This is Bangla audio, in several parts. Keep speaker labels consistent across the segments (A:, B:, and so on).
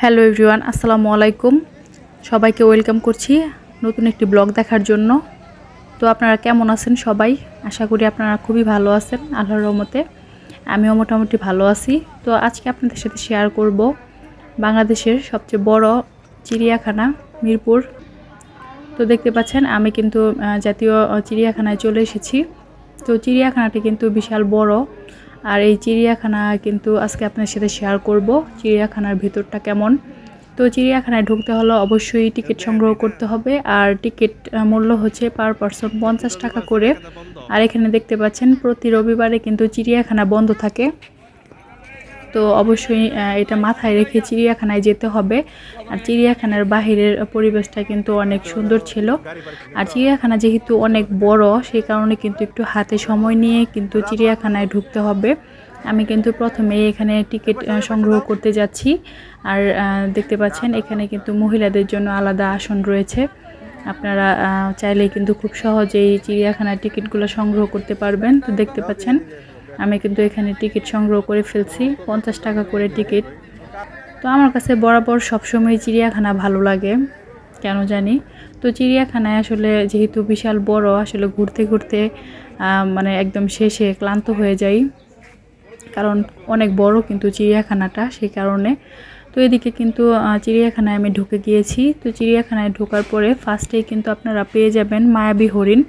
A: হ্যালো এভরিওয়ান, আসসালামু আলাইকুম। সবাইকে ওয়েলকাম করছি নতুন একটি ব্লগ দেখার জন্য। তো আপনারা কেমন আছেন সবাই? আশা করি আপনারা খুবই ভালো আছেন, আল্লাহর রহমতে। আমিও মোটামুটি ভালো আছি। তো আজকে আপনাদের সাথে শেয়ার করব বাংলাদেশের সবচেয়ে বড় চিড়িয়াখানা মিরপুর। তো দেখতে পাচ্ছেন, আমি কিন্তু জাতীয় চিড়িয়াখানায় চলে এসেছি। তো চিড়িয়াখানাটি কিন্তু বিশাল বড়। আর এই চিড়িয়াখানা কিন্তু আজকে আপনার সাথে শেয়ার করব, চিড়িয়াখানার ভেতরটা কেমন? তো চিড়িয়াখানায় ঢুকতে হলে অবশ্যই টিকিট সংগ্রহ করতে হবে, আর টিকিট মূল্য হচ্ছে পার পারসন পঞ্চাশ টাকা করে। আর এখানে দেখতে পাচ্ছেন, প্রতি রবিবারে কিন্তু চিড়িয়াখানা বন্ধ থাকে। তো অবশ্যই এটা মাথায় রেখে চিড়িয়াখানায় যেতে হবে। আর চিড়িয়াখানার বাহিরের পরিবেশটা কিন্তু অনেক সুন্দর ছিল। আর চিড়িয়াখানা যেহেতু অনেক বড় সেই কারণে কিন্তু একটু হাতে সময় নিয়ে কিন্তু চিড়িয়াখানায় ঢুকতে হবে। আমি কিন্তু প্রথমে এখানে টিকিট সংগ্রহ করতে যাচ্ছি। আর দেখতে পাচ্ছেন, এখানে কিন্তু মহিলাদের জন্য আলাদা আসন রয়েছে। আপনারা চাইলে কিন্তু খুব সহজেই চিড়িয়াখানার টিকিটগুলো সংগ্রহ করতে পারবেন। তো দেখতে পাচ্ছেন আমি কিন্তু এখানে টিকিট সংগ্রহ করে ফেলছি, পঞ্চাশ টাকা করে টিকিট। তো আমার কাছে বরাবর সবসময় চিড়িয়াখানা ভালো লাগে, কেন জানি? তো চিড়িয়াখানায় আসলে যেহেতু বিশাল বড়, আসলে ঘুরতে ঘুরতে মানে একদম শেষে ক্লান্ত হয়ে যাই। কারণ অনেক বড় কিন্তু চিড়িয়াখানাটা সেই কারণে। তো এদিকে কিন্তু চিড়িয়াখানায় আমি ঢুকে গিয়েছি। তো চিড়িয়াখানায় ঢোকার পরে ফার্স্টেই কিন্তু আপনারা পেয়ে যাবেন মায়াবী হরিণ।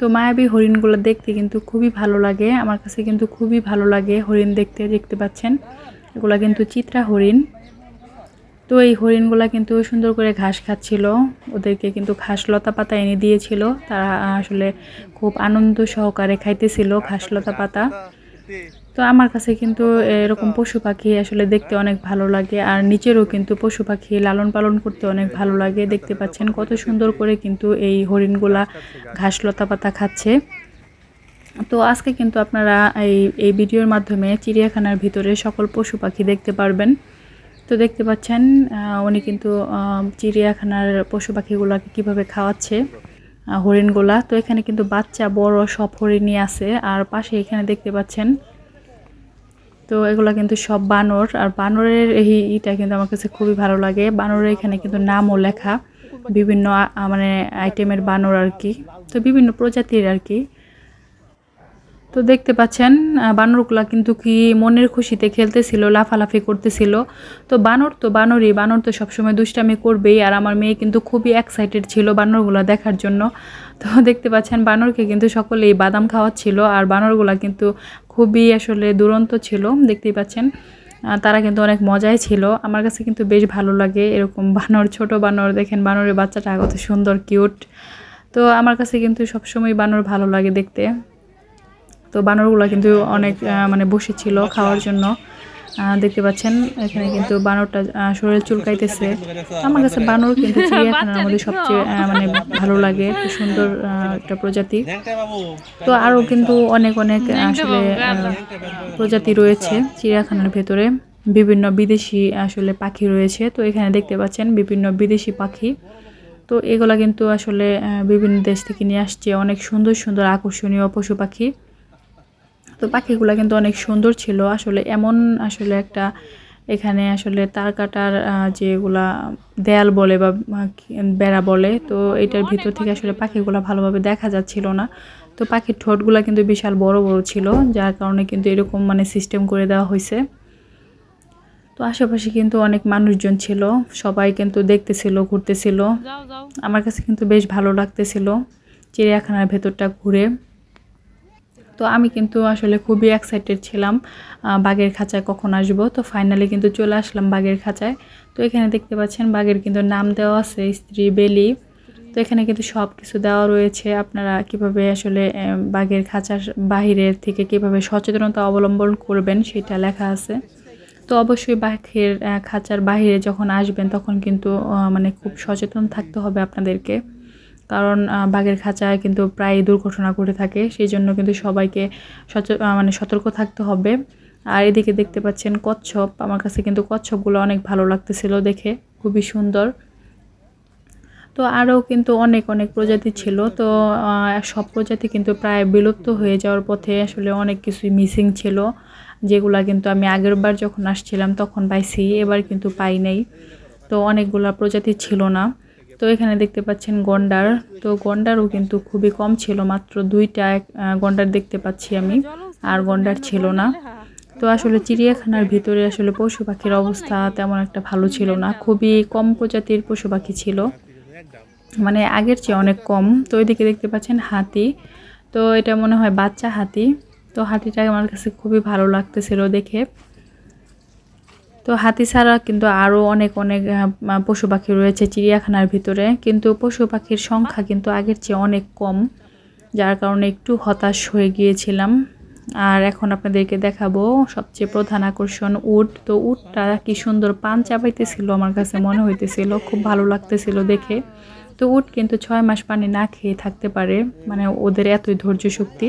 A: তো মায়াবী হরিণগুলো দেখতে কিন্তু খুবই ভালো লাগে। আমার কাছে কিন্তু খুবই ভালো লাগে হরিণ দেখতে দেখতে পাচ্ছেন? এগুলো কিন্তু চিত্রা হরিণ। তো এই হরিণগুলো কিন্তু সুন্দর করে ঘাস খাচ্ছিল। ওদেরকে কিন্তু ঘাস লতা পাতা এনে দিয়েছিল। তারা আসলে খুব আনন্দ সহকারে খাইতেছিল ঘাস লতা পাতা। তো আমার কাছে কিন্তু এরকম পশু পাখি আসলে দেখতে অনেক ভালো লাগে। আর নিচেরও কিন্তু পশু পাখি লালন পালন করতে অনেক ভালো লাগে। দেখতে পাচ্ছেন কত সুন্দর করে কিন্তু এই হরিণগুলা ঘাস লতা পাতা খাচ্ছে। তো আজকে কিন্তু আপনারা এই এই ভিডিওর মাধ্যমে চিড়িয়াখানার ভিতরে সকল পশু পাখি দেখতে পারবেন। তো দেখতে পাচ্ছেন উনি কিন্তু চিড়িয়াখানার পশু পাখিগুলোকে কীভাবে খাওয়াচ্ছে হরিণগুলা। তো এখানে কিন্তু বাচ্চা, বড় সব হরিণই আছে। আর পাশে এখানে দেখতে পাচ্ছেন তো এগুলো কিন্তু সব বানর। আর বানরের এই ইটা কিন্তু আমার কাছে খুবই ভালো লাগে। বানরের এখানে কিন্তু নামও লেখা। বিভিন্ন মানে আইটেমের বানর আর কি। তো বিভিন্ন প্রজাতির আর কি। তো দেখতে পাচ্ছেন বানরগুলা কিন্তু কি মনের খুশিতে খেলতেছিল, লাফালাফি করতেছিল। তো বানর তো বানরই, বানর তো সবসময় দুষ্টামি করবেই। আর আমার মেয়ে কিন্তু খুবই এক্সাইটেড ছিল বানরগুলা দেখার জন্য। তো দেখতে পাচ্ছেন, বানরকে কিন্তু সকলেই বাদাম খাওয়াচ্ছিল। আর বানরগুলা কিন্তু খুবই আসলে দুরন্ত ছিল, দেখতেই পাচ্ছেন। তারা কিন্তু অনেক মজাই ছিল। আমার কাছে কিন্তু বেশ ভালো লাগে এরকম বানর, ছোট বানর। দেখেন, বানরের বাচ্চাটা কত সুন্দর কিউট তো আমার কাছে কিন্তু সবসময় বানর ভালো লাগে দেখতে। তো বানরগুলো কিন্তু অনেক আহ, মানে বসেছিল খাওয়ার জন্য। আহ, দেখতে পাচ্ছেন এখানে কিন্তু বানরটা শরীর চুলকাইতেছে। আমার কাছে বানর কিন্তু চিড়িয়াখানার মধ্যে সবচেয়ে আহ, মানে ভালো লাগে খুব সুন্দর একটা প্রজাতি। তো আরও কিন্তু অনেক অনেক আসলে প্রজাতি রয়েছে চিড়িয়াখানার ভেতরে। বিভিন্ন বিদেশি আসলে পাখি রয়েছে। তো এখানে দেখতে পাচ্ছেন বিভিন্ন বিদেশি পাখি। তো এগুলা কিন্তু আসলে আহ, বিভিন্ন দেশ থেকে নিয়ে আসছে অনেক সুন্দর সুন্দর আকর্ষণীয় পশু পাখি। তো পাখিগুলো কিন্তু অনেক সুন্দর ছিল। আসলে এমন আসলে একটা এখানে আসলে তার কাটার যেগুলা দেয়াল বলে বা বেড়া বলে, তো এটার ভিতর থেকে আসলে পাখিগুলো ভালোভাবে দেখা যাচ্ছিল না। তো পাখির ঠোঁটগুলো কিন্তু বিশাল বড় বড় ছিল, যার কারণে কিন্তু এরকম মানে সিস্টেম করে দেওয়া হয়েছে। তো আশেপাশে কিন্তু অনেক মানুষজন ছিল, সবাই কিন্তু দেখতেছিল, ঘুরতেছিল। আমার কাছে কিন্তু বেশ ভালো লাগতেছিল, চিড়িয়াখানার ভেতরটা ঘুরে। তো আমি কিন্তু আসলে খুবই এক্সাইটেড ছিলাম বাঘের খাঁচায় কখন আসব। তো ফাইনালি কিন্তু চলে আসলাম বাঘের খাঁচায়। তো এখানে দেখতে পাচ্ছেন বাঘের কিন্তু নাম দেওয়া আছে, স্ত্রী বেলি। তো এখানে কিন্তু সব কিছু দেওয়া রয়েছে। আপনারা কীভাবে আসলে বাঘের খাঁচার বাহিরের থেকে কীভাবে সচেতনতা অবলম্বন করবেন সেটা লেখা আছে। তো অবশ্যই বাঘের খাঁচার বাহিরে যখন আসবেন তখন কিন্তু মানে খুব সচেতন থাকতে হবে আপনাদেরকে। কারণ বাঘের খাঁচায় কিন্তু প্রায় দুর্ঘটনা ঘটে থাকে সেই জন্য কিন্তু সবাইকে মানে সতর্ক থাকতে হবে। আর এদিকে দেখতে পাচ্ছেন কচ্ছপ, আমার কাছে কিন্তু কচ্ছপগুলো অনেক ভালো লাগতেছিল দেখে, খুবই সুন্দর। তো আরও কিন্তু অনেক অনেক প্রজাতি ছিল, তো সব প্রজাতি কিন্তু প্রায় বিলুপ্ত হয়ে যাওয়ার পথে আসলে অনেক কিছুই মিসিং ছিল, যেগুলা কিন্তু আমি আগের বার যখন আসছিলাম তখন পাইছি, এবার কিন্তু পাই নাই। তো অনেকগুলা প্রজাতি ছিল না। তো এখানে দেখতে পাচ্ছেন গন্ডার। তো গন্ডারও কিন্তু খুবই কম ছিল, মাত্র দুইটা গন্ডার দেখতে পাচ্ছি আমি, আর গন্ডার ছিল না। তো আসলে চিড়িয়াখানার ভিতরে আসলে পশু পাখির অবস্থা তেমন একটা ভালো ছিল না, খুবই কম প্রজাতির পশু পাখি ছিল মানে আগের চেয়ে অনেক কম। তো ওইদিকে দেখতে পাচ্ছেন হাতি, তো এটা মনে হয় বাচ্চা হাতি। তো হাতিটা আমার কাছে খুবই ভালো লাগতেছিল দেখে। তো হাতি ছাড়া কিন্তু আরও অনেক অনেক পশু পাখি রয়েছে চিড়িয়াখানার ভিতরে। কিন্তু পশু পাখির সংখ্যা কিন্তু আগের চেয়ে অনেক কম, যার কারণে একটু হতাশ হয়ে গিয়েছিলাম। আর এখন আপনাদেরকে দেখাবো সবচেয়ে প্রধান আকর্ষণ উট। তো উটটা কি সুন্দর পান চাপাইতেছিল আমার কাছে মনে হইতেছিল, খুব ভালো লাগতেছিল দেখে। তো উট কিন্তু ছয় মাস পানি না খেয়ে থাকতে পারে মানে ওদের এতই ধৈর্য শক্তি।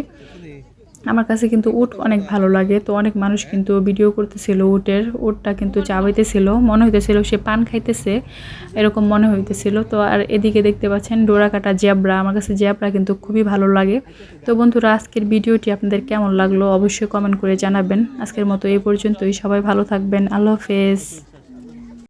A: আমার কাছে কিন্তু উট অনেক ভালো লাগে। তো অনেক মানুষ কিন্তু ভিডিও করতেছিল উটের। উটটা কিন্তু চাবাইতেছিল মনে হইতেছিল সে পান খাইতেছে, এরকম মনে হইতেছিল। তো আর এদিকে দেখতে পাচ্ছেন ডোরা কাটা জ্যাবরা, আমার কাছে জ্যাবরা কিন্তু খুবই ভালো লাগে। তো বন্ধুরা, আজকের ভিডিওটি আপনাদের কেমন লাগল অবশ্যই কমেন্ট করে জানাবেন। আজকের মতো এই পর্যন্তই, সবাই ভালো থাকবেন, আল্লাহ হাফেজ।